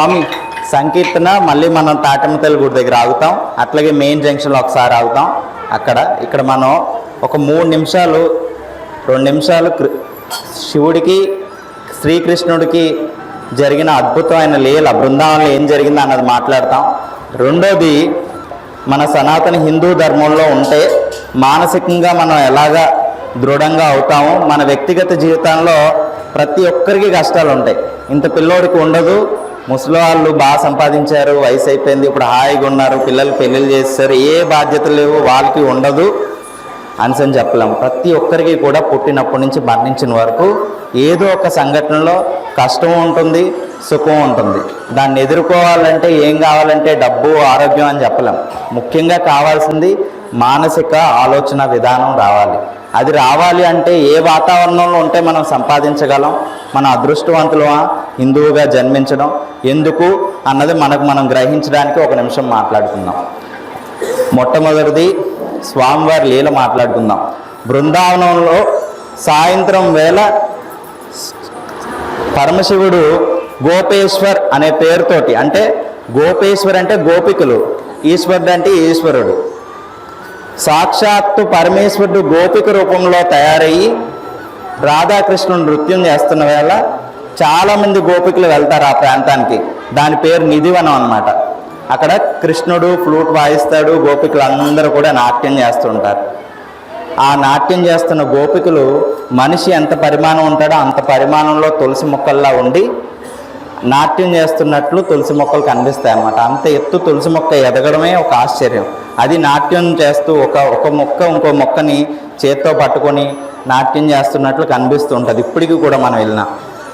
స్వామి సంకీర్తన మళ్ళీ మనం తాటమతల్లి గుడి దగ్గర ఆగుతాం. అట్లాగే మెయిన్ జంక్షన్లో ఒకసారి ఆగుతాం. అక్కడ ఇక్కడ మనం ఒక మూడు నిమిషాలు రెండు నిమిషాలు కృ- శివుడికి శ్రీకృష్ణుడికి జరిగిన అద్భుతమైన లీల బృందావనంలో ఏం జరిగిందో అన్నది మాట్లాడతాం. రెండోది మన సనాతన హిందూ ధర్మంలో ఉంటే మానసికంగా మనం ఎలాగా దృఢంగా అవుతామో మన వ్యక్తిగత జీవితంలో ప్రతి ఒక్కరికి కష్టాలు ఉంటాయి. ఇంత పిల్లోడికి ఉండదు ముసలి వాళ్ళు బాగా సంపాదించారు వయసు అయిపోయింది ఇప్పుడు హాయిగా ఉన్నారు పిల్లలు పెళ్ళిళ్ళు చేస్తారు ఏ బాధ్యతలు లేవు వాళ్ళకి ఉండదు అని చెప్పలేం ప్రతి ఒక్కరికి కూడా పుట్టినప్పటి నుంచి మరణించిన వరకు ఏదో ఒక సంఘటనలో కష్టం ఉంటుంది సుఖం ఉంటుంది. దాన్ని ఎదుర్కోవాలంటే ఏం కావాలంటే డబ్బు ఆరోగ్యం అని చెప్పలేం ముఖ్యంగా కావాల్సింది మానసిక ఆలోచన విధానం రావాలి. అది రావాలి అంటే ఏ వాతావరణంలో ఉంటే మనం సంపాదించగలం? మన అదృష్టవంతులమా హిందువుగా జన్మించడం. ఎందుకు? అన్నది మనకు మనం గ్రహించడానికి ఒక నిమిషం మాట్లాడుకుందాం. మొట్టమొదటిది స్వామివారి లీల మాట్లాడుకుందాం. బృందావనంలో సాయంత్రం వేళ పరమశివుడు గోపేశ్వర్ అనే పేరుతోటి అంటే గోపేశ్వర్ అంటే గోపికలు ఈశ్వరుడు అంటే ఈశ్వరుడు. సాక్షాత్తు పరమేశ్వరుడు గోపిక రూపంలో తయారయ్యి రాధాకృష్ణుడు నృత్యం చేస్తున్న వేళ చాలామంది గోపికలు వెళ్తారు ఆ ప్రాంతానికి. దాని పేరు నిధివనం అనమాట అక్కడ కృష్ణుడు ఫ్లూట్ వాయిస్తాడు గోపికలు అందరూ కూడా నాట్యం చేస్తుంటారు. ఆ నాట్యం చేస్తున్న గోపికలు మనిషి ఎంత పరిమాణం ఉంటాడో అంత పరిమాణంలో తులసి మొక్కల్లా ఉండి నాట్యం చేస్తున్నట్లు తులసి మొక్కలు కనిపిస్తాయి అన్నమాట అంత ఎత్తు తులసి మొక్క ఎదగడమే ఒక ఆశ్చర్యం. అది నాట్యం చేస్తూ ఒక ఒక మొక్క ఇంకో మొక్కని చేత్తో పట్టుకొని నాట్యం చేస్తున్నట్లు కనిపిస్తూ ఉంటుంది ఇప్పటికీ కూడా మనం వెళ్ళినా.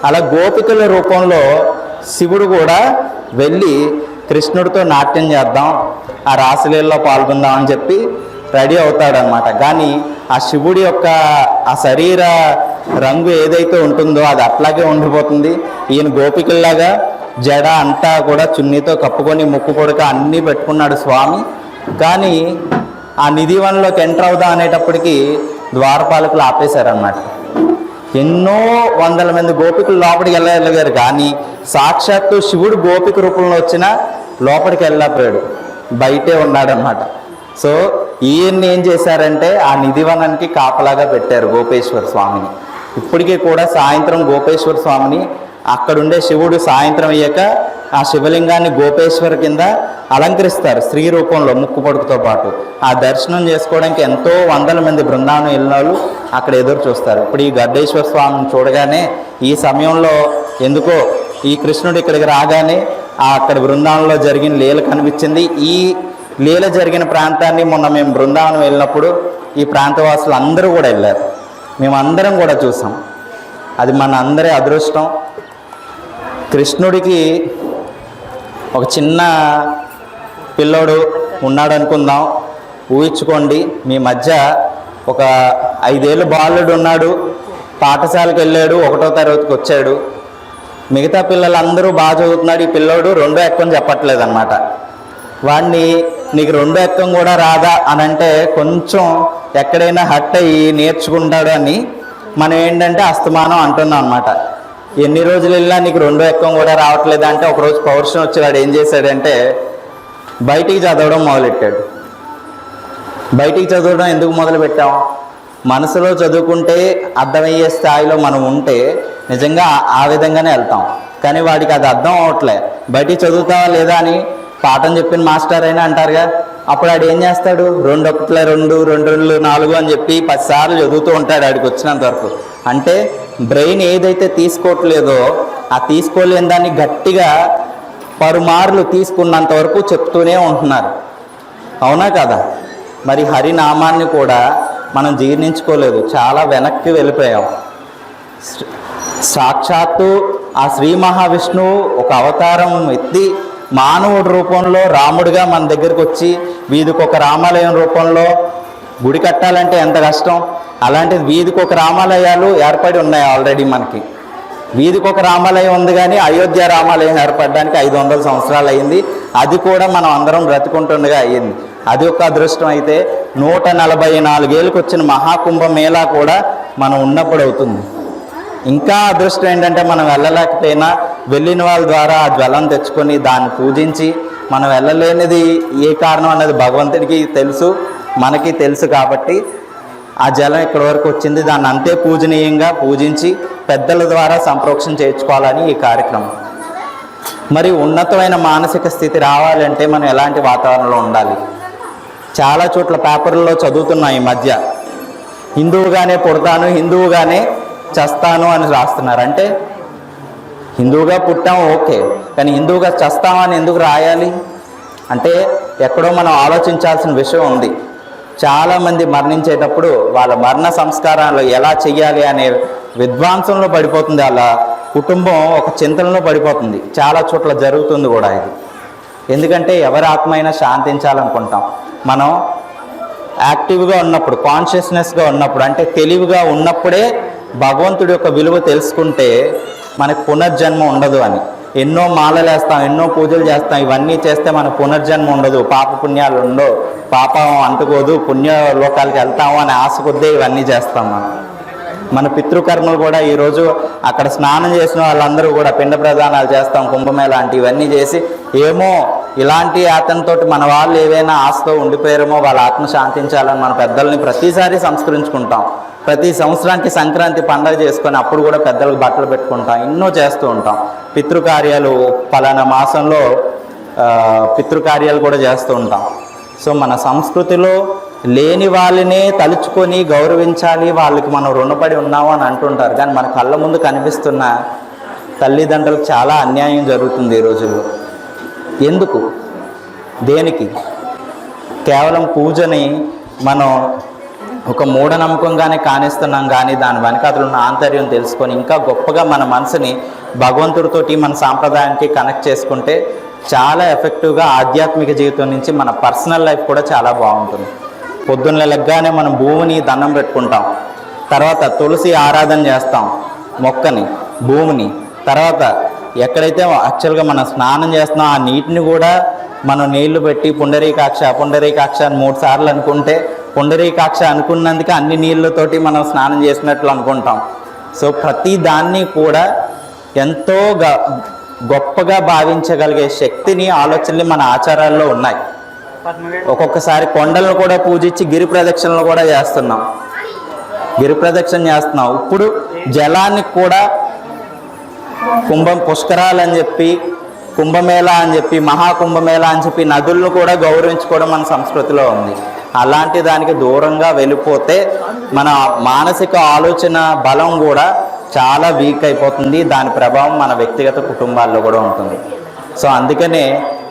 అలా గోపికల రూపంలో శివుడు కూడా వెళ్ళి కృష్ణుడితో నాట్యం చేద్దాం ఆ రాసలీలలో పాల్గొందాం అని చెప్పి రెడీ అవుతాడనమాట కానీ ఆ శివుడి యొక్క ఆ శరీర రంగు ఏదైతే ఉంటుందో అది అట్లాగే ఉండిపోతుంది. ఈయన గోపికల్లాగా జడ అంతా కూడా చున్నీతో కప్పుకొని ముక్కు పొడక అన్నీ పెట్టుకున్నాడు స్వామి. కానీ ఆ నిధివనంలోకి ఎంటర్ అవుదాం అనేటప్పటికి ద్వారపాలకులు ఆపేశారన్నమాట. ఎన్నో వందల మంది గోపికలు లోపలికి వెళ్ళగలిగారు కానీ సాక్షాత్తు శివుడు గోపిక రూపంలో వచ్చిన లోపలికి వెళ్ళలేకపోయాడు. బయటే ఉన్నాడనమాట సో ఈయన్ని ఏం చేశారంటే ఆ నిధివనానికి కాపలాగా పెట్టారు గోపేశ్వర స్వామిని. ఇప్పటికీ కూడా సాయంత్రం గోపేశ్వర స్వామిని అక్కడుండే శివుడు సాయంత్రం అయ్యాక ఆ శివలింగాన్ని గోపేశ్వర కింద అలంకరిస్తారు స్త్రీ రూపంలో ముక్కు పొడుకుతో పాటు. ఆ దర్శనం చేసుకోవడానికి ఎంతో వందల మంది బృందావనం వెళ్ళిన వాళ్ళు అక్కడ ఎదురు చూస్తారు. ఇప్పుడు ఈ గడ్డేశ్వర స్వామిని చూడగానే ఈ సమయంలో ఎందుకో ఈ కృష్ణుడు ఇక్కడికి రాగానే అక్కడ బృందావనంలో జరిగిన లీల కనిపించింది. ఈ లీల జరిగిన ప్రాంతాన్ని మొన్న మేము బృందావనం వెళ్ళినప్పుడు ఈ ప్రాంతవాసులు అందరూ కూడా వెళ్ళారు. మేమందరం కూడా చూసాం. అది మన అందరి అదృష్టం. కృష్ణుడికి ఒక చిన్న పిల్లోడు ఉన్నాడు అనుకుందాం ఊహించుకోండి మీ మధ్య ఒక ఐదేళ్ళు బాలుడు ఉన్నాడు పాఠశాలకు వెళ్ళాడు ఒకటో తరగతికి వచ్చాడు. మిగతా పిల్లలందరూ బాగా చదువుతున్నాడు. ఈ పిల్లోడు రెండో ఎక్కని చెప్పట్లేదు అనమాట వాడిని నీకు రెండో ఎక్కం కూడా రాదా? అని అంటే కొంచెం ఎక్కడైనా హట్ అయ్యి నేర్చుకుంటాడు అని మనం ఏంటంటే అస్తమానం అంటున్నాం అనమాట ఎన్ని రోజులు వెళ్ళినా నీకు రెండో ఎక్కం కూడా రావట్లేదు అంటే ఒకరోజు పౌరుషం వచ్చి వాడు ఏం చేశాడంటే బయటికి చదవడం మొదలెట్టాడు. బయటికి చదవడం ఎందుకు మొదలు పెట్టాం మనసులో చదువుకుంటే అర్థమయ్యే స్థాయిలో మనం ఉంటే నిజంగా ఆ- విధంగానే వెళ్తాం. కానీ వాడికి అది అర్థం అవట్లే బయటికి చదువుతావా లేదా అని పాఠం చెప్పిన మాస్టర్ అయినా అంటారుగా అప్పుడు ఆడు ఏం చేస్తాడు? రెండు ఒకట్లే రెండు రెండు రెండు నాలుగు అని చెప్పి పదిసార్లు చదువుతూ ఉంటాడు ఆడికి వచ్చినంత వరకు. అంటే బ్రెయిన్ ఏదైతే తీసుకోవట్లేదో ఆ తీసుకోలేని దాన్ని గట్టిగా పరుమార్లు తీసుకున్నంత వరకు చెప్తూనే ఉంటున్నారు. అవునా కదా? మరి హరినామాన్ని కూడా మనం జీర్ణించుకోలేదు. చాలా వెనక్కి వెళ్ళిపోయాం. సాక్షాత్తు ఆ శ్రీ మహావిష్ణువు ఒక అవతారం ఎత్తి మానవుడి రూపంలో రాముడిగా మన దగ్గరకు వచ్చి వీధికి ఒక రామాలయం రూపంలో గుడి కట్టాలంటే ఎంత కష్టం? అలాంటిది వీధికి ఒక రామాలయాలు ఏర్పడి ఉన్నాయి ఆల్రెడీ మనకి. వీధికి ఒక రామాలయం ఉంది కానీ అయోధ్య రామాలయం ఏర్పడడానికి ఐదు వందల సంవత్సరాలు అయింది. అది కూడా మనం అందరం బ్రతుకుంటుండగా అయ్యింది. అది ఒక అదృష్టం అయితే నూట నలభై నాలుగేళ్ళకి వచ్చిన మహాకుంభ మేళా కూడా మనం ఉన్నప్పుడు అవుతుంది. ఇంకా అదృష్టం ఏంటంటే మనం వెళ్ళలేకపోయినా వెళ్ళిన వాళ్ళ ద్వారా ఆ జ్వలం తెచ్చుకొని దాన్ని పూజించి మనం వెళ్ళలేనిది ఏ కారణం అన్నది భగవంతుడికి తెలుసు. మనకి తెలుసు కాబట్టి ఆ జలం ఇక్కడి వరకు వచ్చింది. దాన్ని అంతే పూజనీయంగా పూజించి పెద్దల ద్వారా సంప్రోక్షణ చేర్చుకోవాలని ఈ కార్యక్రమం. మరి ఉన్నతమైన మానసిక స్థితి రావాలంటే మనం ఎలాంటి వాతావరణంలో ఉండాలి? చాలా చోట్ల పేపర్లలో చదువుతున్నాం ఈ మధ్య. హిందువుగానే పుడతాను హిందువుగానే చస్తాను అని రాస్తున్నారు. అంటే హిందువుగా పుట్టాం ఓకే కానీ హిందువుగా చస్తామని ఎందుకు రాయాలి? అంటే ఎక్కడో మనం ఆలోచించాల్సిన విషయం ఉంది. చాలామంది మరణించేటప్పుడు వాళ్ళ మరణ సంస్కారాలు ఎలా చెయ్యాలి అనే విద్వాంసంలో పడిపోతుంది. వాళ్ళ కుటుంబం ఒక చింతనలో పడిపోతుంది. చాలా చోట్ల జరుగుతుంది కూడా ఇది. ఎందుకంటే ఎవరి ఆత్మైనా శాంతించాలనుకుంటాం. మనం యాక్టివ్గా ఉన్నప్పుడు కాన్షియస్నెస్గా ఉన్నప్పుడు అంటే తెలివిగా ఉన్నప్పుడే భగవంతుడి యొక్క విలువ తెలుసుకుంటే మనకు పునర్జన్మ ఉండదు అని. ఎన్నో మాలలు వేస్తాం ఎన్నో పూజలు చేస్తాం ఇవన్నీ చేస్తే మనకు పునర్జన్మ ఉండదు పాప పుణ్యాలు ఉండవు. పాపం అంటుకోదు పుణ్య లోకాలకి వెళ్తాము అని ఆశ కొద్దే ఇవన్నీ చేస్తాం మనం. మన పితృకర్మలు కూడా ఈరోజు అక్కడ స్నానం చేసిన వాళ్ళందరూ కూడా పిండ ప్రదానాలు చేస్తాం కుంభమేళ లాంటి ఇవన్నీ చేసి ఏమో ఇలాంటి అతనితోటి మన వాళ్ళు ఏవైనా ఆశతో ఉండిపోయారేమో వాళ్ళ ఆత్మ శాంతించాలని మన పెద్దల్ని ప్రతిసారి సంస్కరించుకుంటాం. ప్రతి సంవత్సరానికి సంక్రాంతి పండగ చేసుకొని అప్పుడు కూడా పెద్దలకు బట్టలు పెట్టుకుంటాం ఎన్నో చేస్తూ ఉంటాం. పితృకార్యాలు పలానా మాసంలో పితృకార్యాలు కూడా చేస్తూ ఉంటాం. సో మన సంస్కృతిలో లేని వాళ్ళనే తలుచుకొని గౌరవించాలి వాళ్ళకి మనం రుణపడి ఉన్నాము అని అంటుంటారు. కానీ మన కళ్ళ ముందు కనిపిస్తున్న తల్లిదండ్రులకు చాలా అన్యాయం జరుగుతుంది ఈ రోజుల్లో. ఎందుకు? దేనికి? కేవలం పూజని మనం ఒక మూఢనమ్మకంగానే కానిస్తున్నాం కానీ దాని వెనకాతలు ఉన్న ఆంతర్యం తెలుసుకొని ఇంకా గొప్పగా మన మనసుని భగవంతుడితోటి మన సాంప్రదాయానికి కనెక్ట్ చేసుకుంటే చాలా ఎఫెక్టివ్గా ఆధ్యాత్మిక జీవితం నుంచి మన పర్సనల్ లైఫ్ కూడా చాలా బాగుంటుంది. పొద్దున్న లెగ్గానే మనం భూమిని దండం పెట్టుకుంటాం. తర్వాత తులసి ఆరాధన చేస్తాం మొక్కని భూమిని. తర్వాత ఎక్కడైతే యాక్చువల్గా మనం స్నానం చేస్తున్నాం ఆ నీటిని కూడా మనం నీళ్ళు పెట్టి పుండరీకాక్ష పుండరీకాక్ష అని మూడు సార్లు అనుకుంటే పుండరీకాక్ష అనుకున్నందుకే అన్ని నీళ్ళతోటి మనం స్నానం చేసినట్లు అనుకుంటాం. సో ప్రతి దాన్ని కూడా ఎంతో గ- గొప్పగా భావించగలిగే శక్తిని ఆలోచనలు మన ఆచారాల్లో ఉన్నాయి. ఒక్కొక్కసారి కొండలను కూడా పూజించి గిరి ప్రదక్షిణలు కూడా చేస్తున్నాం. గిరి ప్రదక్షిణ చేస్తున్నాం. ఇప్పుడు జలానికి కూడా కుంభం పుష్కరాలు అని చెప్పి కుంభమేళ అని చెప్పి మహాకుంభమేళ అని చెప్పి నదులను కూడా గౌరవించుకోవడం మన సంస్కృతిలో ఉంది. అలాంటి దానికి దూరంగా వెళ్ళిపోతే మన మానసిక ఆలోచన బలం కూడా చాలా వీక్ అయిపోతుంది. దాని ప్రభావం మన వ్యక్తిగత కుటుంబాల్లో కూడా ఉంటుంది. సో అందుకనే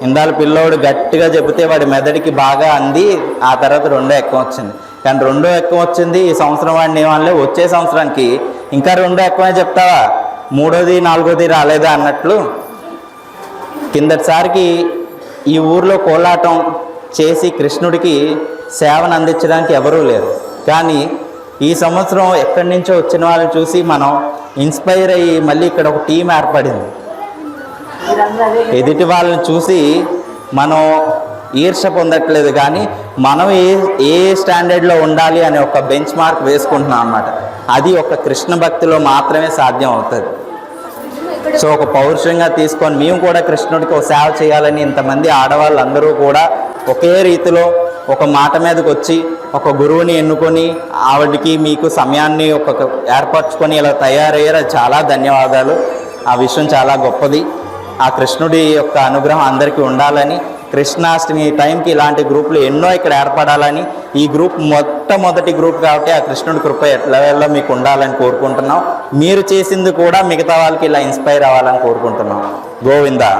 ఇందాల పిల్లోడు గట్టిగా చెబితే వాడి మెదడికి బాగా అంది ఆ తర్వాత రెండో ఎక్కువ వచ్చింది. కానీ రెండో ఎక్కువ వచ్చింది ఈ సంవత్సరం వాడిని ఏమనలే వచ్చే సంవత్సరానికి ఇంకా రెండో ఎక్కువే చెప్తావా? మూడోది నాలుగోది రాలేదా అన్నట్లు కిందటిసారికి ఈ ఊర్లో కోలాటం చేసి కృష్ణుడికి సేవను అందించడానికి ఎవరూ లేరు. కానీ ఈ సంవత్సరం ఎక్కడి నుంచో వచ్చిన వాళ్ళని చూసి మనం ఇన్స్పైర్ అయ్యి మళ్ళీ ఇక్కడ ఒక టీం ఏర్పడింది. ఎదుటి వాళ్ళని చూసి మనం ఈర్ష పొందట్లేదు కానీ మనం ఏ ఏ స్టాండర్డ్లో ఉండాలి అనే ఒక బెంచ్ మార్క్ వేసుకుంటున్నాం అన్నమాట. అది ఒక కృష్ణ భక్తిలో మాత్రమే సాధ్యం అవుతుంది. సో ఒక పౌరుషంగా తీసుకొని మేము కూడా కృష్ణుడికి ఒక సేవ చేయాలని ఇంతమంది ఆడవాళ్ళు అందరూ కూడా ఒకే రీతిలో ఒక మాట మీదకి వచ్చి ఒక గురువుని ఎన్నుకొని ఆవిడకి మీకు సమయాన్ని ఒక ఏర్పరచుకొని ఇలా తయారయ్యారు. చాలా ధన్యవాదాలు. ఆ విషయం చాలా గొప్పది. ఆ కృష్ణుడి యొక్క అనుగ్రహం అందరికీ ఉండాలని కృష్ణాష్టమి టైంకి ఇలాంటి గ్రూపులు ఎన్నో ఇక్కడ ఏర్పడాలని ఈ గ్రూప్ మొట్టమొదటి గ్రూప్ కాబట్టి ఆ కృష్ణుడి కృప ఎట్లా మీకు ఉండాలని కోరుకుంటున్నాం. మీరు చేసింది కూడా మిగతా వాళ్ళకి ఇలా ఇన్స్పైర్ అవ్వాలని కోరుకుంటున్నాం. గోవిందా.